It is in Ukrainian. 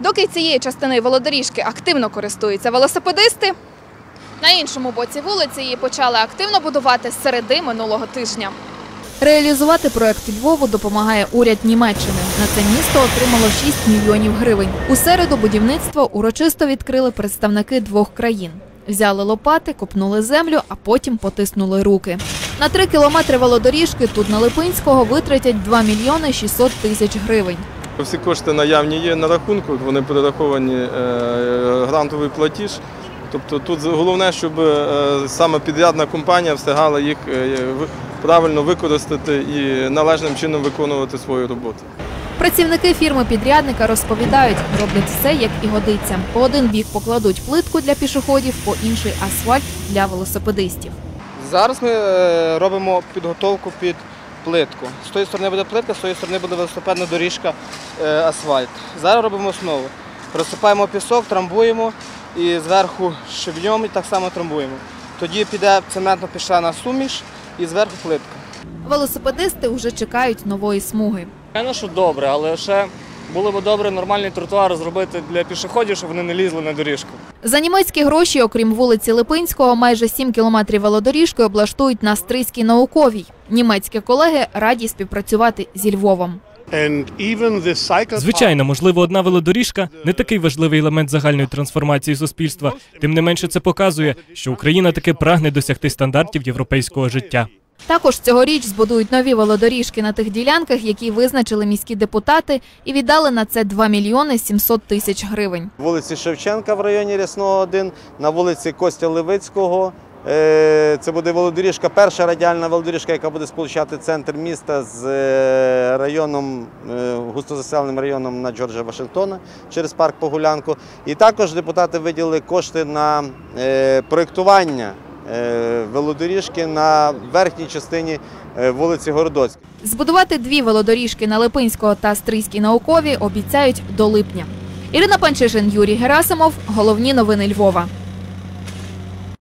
Доки цією частиною велодоріжки активно користуються велосипедисти, на іншому боці вулиці її почали активно будувати з середи минулого тижня. Реалізувати проект Львову допомагає уряд Німеччини. На це місто отримало 6 мільйонів гривень. У середу будівництво урочисто відкрили представники двох країн. Взяли лопати, копнули землю, а потім потиснули руки. На три кілометри велодоріжки тут на Липинського витратять 2 мільйони 600 тисяч гривень. Всі кошти наявні є на рахунку, вони перераховані е, грантовий платіж. Тобто тут головне, щоб е, саме підрядна компанія встигала їх е, правильно використати і належним чином виконувати свою роботу. Працівники фірми-підрядника розповідають, роблять все, як і годиться. По один бік покладуть плитку для пішоходів, по інший асфальт для велосипедистів. Зараз ми робимо підготовку під плитку. З тої сторони буде плитка, з тої сторони буде велосипедна доріжка е, асфальт. Зараз робимо основу. Розсипаємо пісок, трамбуємо і зверху щебнем і так само трамбуємо. Тоді піде цементно піщана суміш і зверху плитка. Велосипедисти вже чекають нової смуги. Звичайно, що добре, але ще було б добре нормальний тротуар зробити для пішоходів, щоб вони не лізли на доріжку. За німецькі гроші, окрім вулиці Липинського, майже 7 кілометрів велодоріжки облаштують на Стрийській науковій. Німецькі колеги раді співпрацювати зі Львовом. Звичайно, можливо, одна велодоріжка не такий важливий елемент загальної трансформації суспільства. Тим не менше, це показує, що Україна таки прагне досягти стандартів європейського життя. Також цьогоріч збудують нові велодоріжки на тих ділянках, які визначили міські депутати, і віддали на це 2 мільйони 700 тисяч гривень. вулиці Шевченка в районі Рясного 1, на вулиці Костя Левицького. Е, Це буде велодоріжка, перша радіальна велодоріжка, яка буде сполучати центр міста з е, районом, е, густозаселеним районом на Джорджа Вашингтона через парк Погулянку. І також депутати виділили кошти на проєктування велодоріжки на верхній частині е, вулиці Городоцької. Збудувати дві велодоріжки на Липинського та Стрийській наукові обіцяють до липня. Ірина Панчишин, Юрій Герасимов. Головні новини Львова.